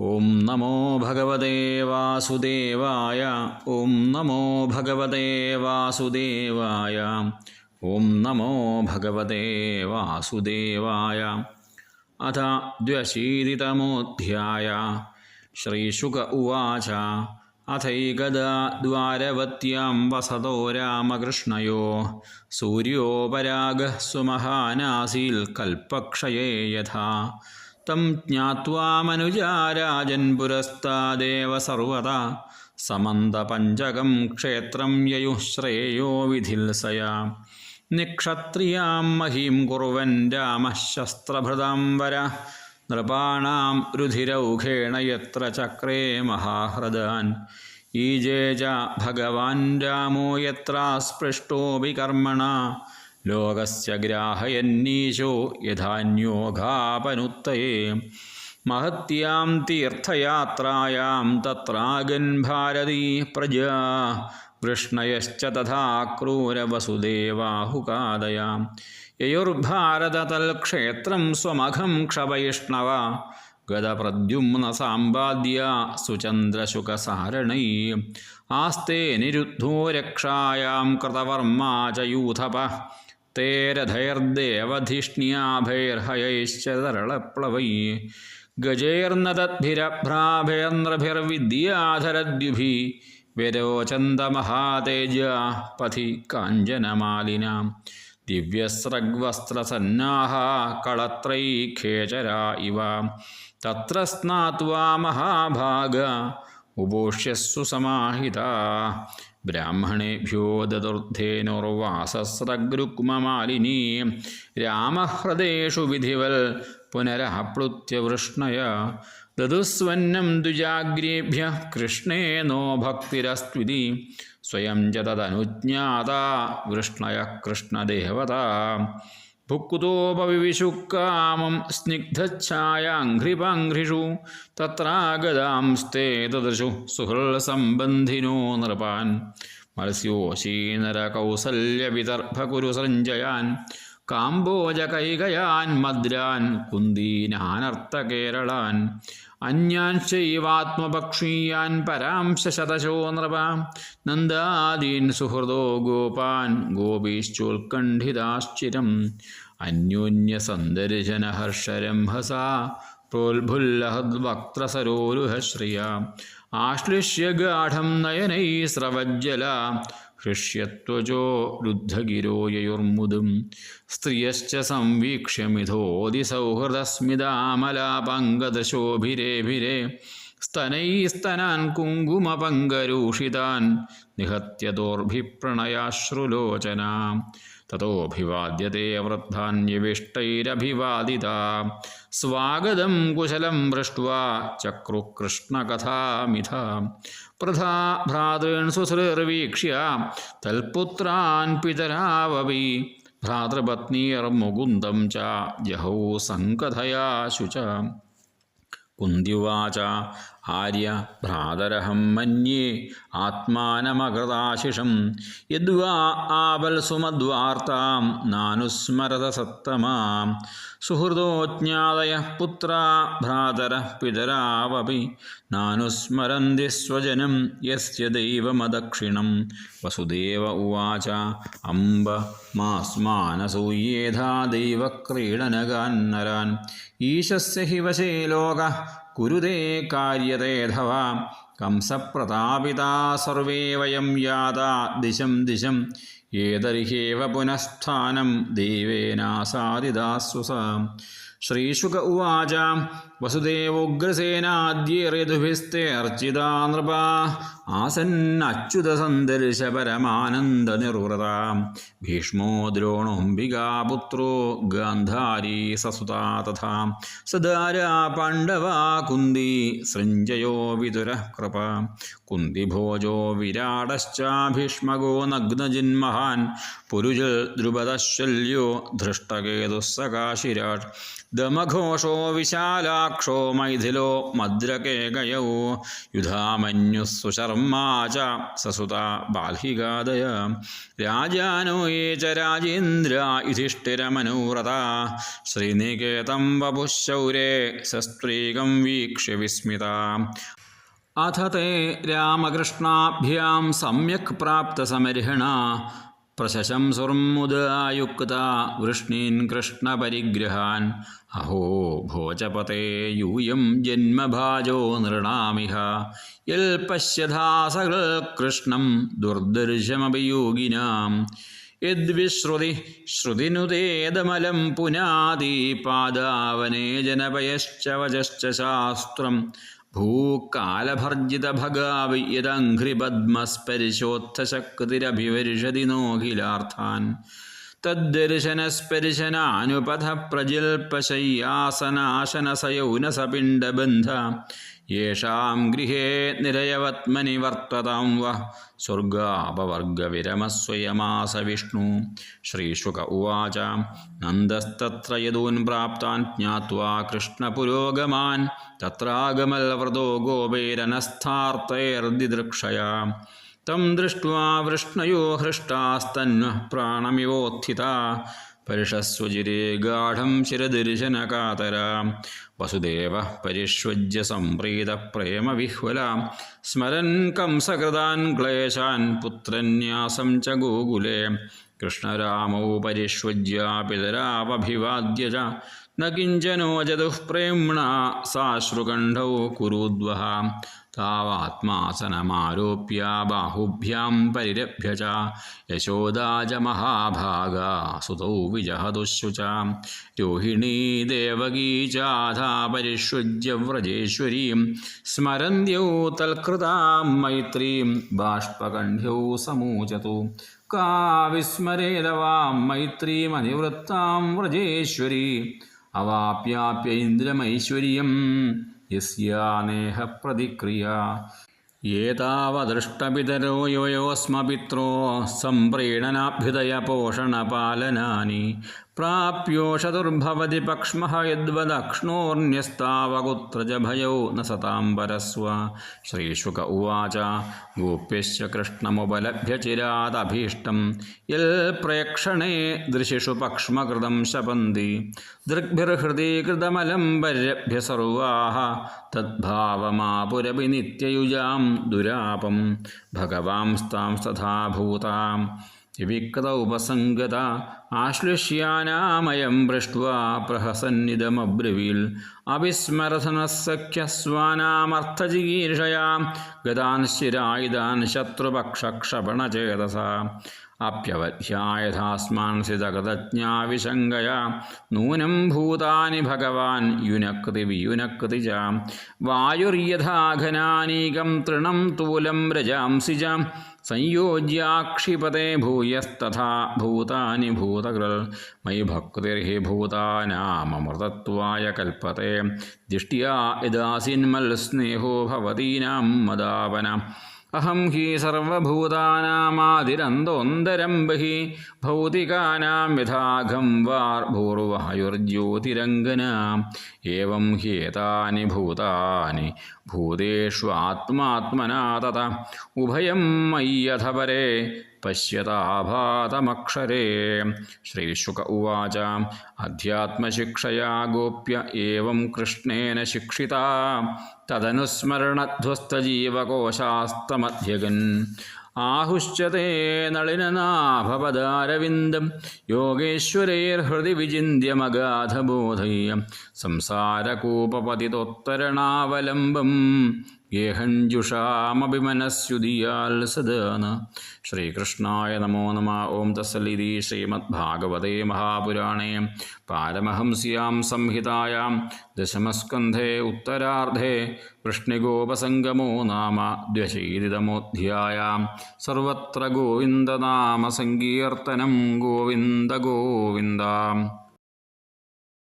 ഓം നമോ ഭഗവതേ വാസുദേവായ ഓം നമോ ഭഗവതേ വാസുദേവായ ഓം നമോ ഭഗവതേ വാസുദേവായ അഥ ദ്വശീതിതമോധ്യായ ശ്രീശുക ഉവാച അഥൈകദാ ദ്വാരവത്യാം വസതോ രാമകൃഷ്ണയോ സൂര്യോപരാഗ സുമഹാനാസീൽ കൽപ്പക്ഷയേ യഥാ തം ജ്ഞാത്വാമനുജാരാജൻ പുരസ്താദേവ സർവത സമന്തപഞ്ചകം ക്ഷേത്രം യയു ശ്രേയോ വിധിൽ സയാ. നിക്ഷത്രിയാം മഹീം കുറുവൻ രാമ ശസ്ത്രഭൃതാം വര. നൃപാണാം രുധിരൗഘേണ യത്ര ചക്രേ മഹാഹൃദാൻ. ഈ ഈജേജ ഭഗവാൻ രാമോ യത്ര സ്പൃഷ്ടോപി ലോകസ്യ ഗ്രാഹയന്നീശോ യഥാന്യോഗാപനുത്തയേ മഹത്യാം തീർത്ഥയാത്രായാം തത്രാഗൻ ഭാരതീ പ്രജാ. വൃഷ്ണയശ്ച തഥാ ക്രൂരവസുദേവാഹുകാദയാം. യയുർഭാരതതൽക്ഷേത്രം സ്വമഖം ക്ഷവൈഷ്ണവ. ഗതപ്രദ്യുമ്ന സാമ്പാദ്യ സുചന്ദ്രശുഖസാരണൈ. ആസ്തേ നിരുദ്ധോ രക്ഷായാം കൃതവർമാ ചയൂഥപ തേ രഥൈർദേവധിഷ്ണ്യാഭൈർഹയൈശ്ച തരളപ്ലവൈ ഗജേർനതദ്ഭിരഭ്രാഭയന്ദ്രഭിർവിദ്യാധരദ്യുഭി വിരോചന്തമഹാതേജ പഥി കാഞ്ചനമാലിനാം ദിവ്യസ്രഗ്വസ്ത്രസന്നാഹ കളത്രൈഖേചരാ ഇവ. തത്ര സ്നാത്വാ മഹാഭാഗ उपोष्य सुसमाहिता ब्राह्मणेभ्यो ददुर्धेनुर्वासस्रगृक्ममालिनी रामह्रदेषु विधिवल् पुनरः प्लुत्यवृष्णय ददुस्वन्नं द्विजाग्रेभ्यः कृष्णेनो भक्तिरस्त्विति। स्वयं च तदनुज्ञाता वृष्णयः कृष्णदेवता। भुक्तोपविशुकामं स्निग्धच्छायाङ्घ्रिपाङ्घ्रिषु तत्रागदांस्ते ददृशु सुहृल्सम्बन्धिनो नृपान् मत्स्योशीनरकौसल्यविदर्भकुरु सञ्जयान् കാംബോജകൈകയാൻ മദ്രാൻ കുന്ദീനാനർത്ഥകേരളാൻ അന്യാൻ ശൈവാത്മപക്ഷീയാൻ പരാംശതശോ നൃപ. നന്ദാദീൻ സുഹൃദോ ഗോപാൻ ഗോപീശ്ചോൽക്കണ്ഠിതാശ്ചിരം. അന്യോന്യസന്ദർശനഹർഷരംഹസ പ്രോത്ഭുല്ലഹദ്വക്ത്രസരോരുഹശ്രിയ. ആശ്ലിഷ്യ ഗാഠം നയനൈ സ്രവജ്ജല ഹൃഷ്യത്വജോ രുദ്ധഗിരോ യയുർമുദും. സ്ത്രിയശ്ച സ്തനൈ സ്തനൈസ്തനാൻ കുങ്കുമപങ്കരൂഷിതാൻ. നിഹത്യതോർഭിപ്രണയാശ്രുലോചന. ततोऽभिवाद्यते अवृद्धान्यवेष्टैरभिवादिता स्वागत कुशल पृष्ट्वा चक्रुः कृष्णकथामिथा प्रधा भ्रातॄन् सुसृर्वीक्ष्य तल्पुत्रान् पितरावपि। भ्रातृपत्नीर्मुकुन्दं च जहौ सङ्कथया शुच कुन्त्युवाच ആര്യ ഭ്രാതരഹം മന്യേ ആത്മാനമകൃതാശിഷം. യദ്വാ ആപൽസുമദ്വാർത്താം നാനുസ്മരത സത്തമാം സുഹൃദോജ്ഞാതയ പുത്ര ഭ്രാതര പിതരാവപി നാനുസ്മരന്തി സ്വജനം യസ്യ ദൈവമദക്ഷിണം. വസുദേവ ഉവാച അംബ മാസ്മാനസൂയേധാ ദൈവക്രീഡനകാന്നരാൻ. ഈശസ്യ ഹി വശേ ലോക കുരുതേ കാര്യതേധവ കംസപ്രതാപിതാ സർവേ വയം യാതാ ദിശം ദിശം ഏതർഹേവ പുനഃസ്ഥാനം ദേവേനാസാദിദാസ്വസാം ശ്രീശുക ഉവാച വസുദേവോഗ്രസേനാദ്യേതുഭിസ്തേ അർച്ചിതാ നൃപ. ആസന്നച്യുതസന്ദർശ പരമാനന്ദനിർവൃത ഭീഷ്മോ ദ്രോണോംബികാപുത്രോ ഗാന്ധാരീ സസുതാ തഥാ. സദാരാ പാണ്ഡവാ കുന്തി സൃഞ്ജയോ വിതുരഃ കൃപ. കുന്തിഭോജോ വിരാടശ്ച ഭീഷ്മകോ നഗ്നജിന്മഹാൻ പുരുജൽ ദ്രുപദശല്യോ ധൃഷ്ടകേതുസ്സകാശിരാട് ദമഘോഷോ വിശാലാ യഥാക്ഷോ മൈഥിലോ മദ്രകേകയൗ യുധാമന്യുസുശർമാ ച സസുത ബാൽഹികാദയ. രാജാനോ യേ ച രാജേന്ദ്ര യുധിഷ്ഠിരമനോരഥ. ശ്രീനികേതം വപുശൗരേ സസ്ത്രീകം വീക്ഷ്യ വിസ്മിത. അഥ തേ രാമകൃഷ്ണാഭ്യാം സമ്യക് പ്രാപ്തസമർഹിണ പ്രശശംസുർമുദായുക്ത വൃഷ്ണീൻ കൃഷ്ണപരിഗ്രഹാൻ അഹോ ഭോജപതേ യൂയം ജന്മഭാജോ നൃണാമിഹ. യൽ പശ്യധാസകൾ സകൃ കൃഷ്ണം ദുർദർശമഭിയോഗിനാം. യദ്വിശ്രുതി ശ്രുതിനുതേദമലം പുനാദീ പാദാവനേ ജനപയശ്ച വചശ്ച ശാസ്ത്രം ഭൂകാലഭർജിതഭഗാവി യദഘ്രിപദ്മസ്പരിശോത്ഥശക്തിരഭിവർഷതി നോഖിലാർത്ഥാൻ. തദ്ദർശനസ്പർശനാനുപഥ പ്രജിൽപശയ്യാസനാശനസയൗനസപിണ്ഡബന്ധ യേഷാം ഗൃഹേ നിരയവത്മനി വർത്തതാം വ സ്വർഗാപവർഗവിരമസ്വയമാസ വിഷ്ണു ശ്രീശുക ഉവാച നന്ദസ്തത്ര യദൂൻ പ്രാപ്താൻ ജ്ഞാത്വാ കൃഷ്ണപുരോഗമാൻ തത്രാഗമൽവ്രതോ ഗോപൈരനസ്ഥാർത്തൈർദിദൃക്ഷയാ തം ദൃഷ്ട്വാ വൃഷ്ണയോ ഹൃഷ്ടാസ്തന്വ പ്രാണമിവോത്ഥിത പരിഷസ്വജിരേ ഗാഠം ശിരദർശനകാതര വസുദേവ പരിഷ്വജ്യ സംപ്രീത പ്രേമവിഹ്വല സ്മരൻ കംസകൃതാൻ ക്ലേശാൻ പുത്രന്യാസം ച ഗോകുലേ കൃഷ്ണരാമൗ പരിഷ്വജ്യ പിതരാവഭിവാദ്യ न किञ्चनोऽजदुः प्रेम्णा साश्रुकण्ठौ कुरुद्वः। तावात्मासनमारोप्य बाहुभ्यां परिरभ्य च यशोदा च महाभागा सुतौ विजहदुषु रोहिणी देवगी चाधा परिशुज्य व्रजेश्वरी स्मरन्त्यौ तल्कृतां मैत्री बाष्पकण्ठ्यौ समूचतु। का विस्मरेदवां मैत्रीमनिवृत्तां व्रजेश्वरी। മൈത്രീമനിവൃത്താം വ്രജേശ്വരീ അവാപ്യാപ്യ ഇന്ദ്രമൈശ്വര്യം യസ്യാനേഹ പ്രതിക്രിയ ഏതാവദൃഷ്ടപിതരോ യോയോസ്മപിത്രോ സംപ്രീണനാഭ്യുദയ പോഷണപാലനാനി प्राप्योषतुर्भवति पक्ष्मः यद्वदक्ष्णोर्न्यस्तावगुत्रजभयौ न सताम्बरस्व श्रीशुक उवाच गोप्यश्च कृष्णमुपलभ्यचिरादभीष्टम् यल्प्रयक्षणे दृशिषु पक्ष्मकृतं शपन्ति। दृग्भिर्हृदि कृतमलं कृतमलम्बर्यभ्य सर्वाः तद्भावमापुरभिनित्ययुजां दुरापं। भगवांस्तां भगवां भूताम्। വിവിക്ത ഉപസംഗത ആശ്ലിഷ്യാനാമയം പൃഷ്ട്വാ പ്രഹസന്നിതമബ്രവീൽ അവിസ്മരഥനസഖ്യസ്വാനാമർത്ഥജിഗീർഷയാ ഗതാൻ ശിരായുധാൻ ശത്രുപക്ഷക്ഷപണചേതസ. अप्यवध्यायथास्मान् सितकृतज्ञाविसङ्गया नूनं भूतानि भगवान् युनक्ति वियुनक्ति च वायुर्यथाघनानीकं तृणं तूलं रजांसि च। संयोज्याक्षिपते भूयस्तथा भूतानि भूतकृल्। मयि भक्तिर्हि भूतानामृतत्वाय कल्पते। दिष्ट्या यदासीन्मल्स्नेहो भवतीनां मदावन। അഹം ഹി സർവഭൂതാനാമാതിരന്തോന്തരം ബഹി ഭൗതികാനാം യഥാഘം വാർഭൂർവായുർജ്യോതിരംഗന ഏവം ഹ്യേതാനി ഭൂതാനി भूतेषु आत्मात्मना तत। उभयं मय्यथ परे पश्यताभातमक्षरे। श्रीशुक उवाच, अध्यात्मशिक्षया गोप्य एवं कृष्णेन शिक्षिता। तदनुस्मरणध्वस्तजीवकोशास्तमध्यगन्। ആഹുശ്ചതേ നളിനനാഭപദാരവിന്ദം യോഗേശ്വരൈർഹൃദി വിചിന്യമഗാധബോധയ്യ സംസാരകൂപപതിതോത്തരണാവലംബം ഗേഹഞ്ജുഷാമഭിമനസ്യുദിയാൽ സദാന. ശ്രീകൃഷ്ണായ നമോ നമ. ഓം തസ്സലിതി ശ്രീമദ്ഭാഗവതേ മഹാപുരാണേ. പാരമഹംസ്യാം സംഹിതായാം. ദശമസ്കന്ധേ ഉത്തരാർദ്ധേ വൃഷ്ണിഗോപസംഗമോ നാമ ദ്വശീതിതമോധ്യായാം സർവത്ര ഗോവിന്ദനാമസങ്കീർത്തനം ഗോവിന്ദ ഗോവിന്ദ.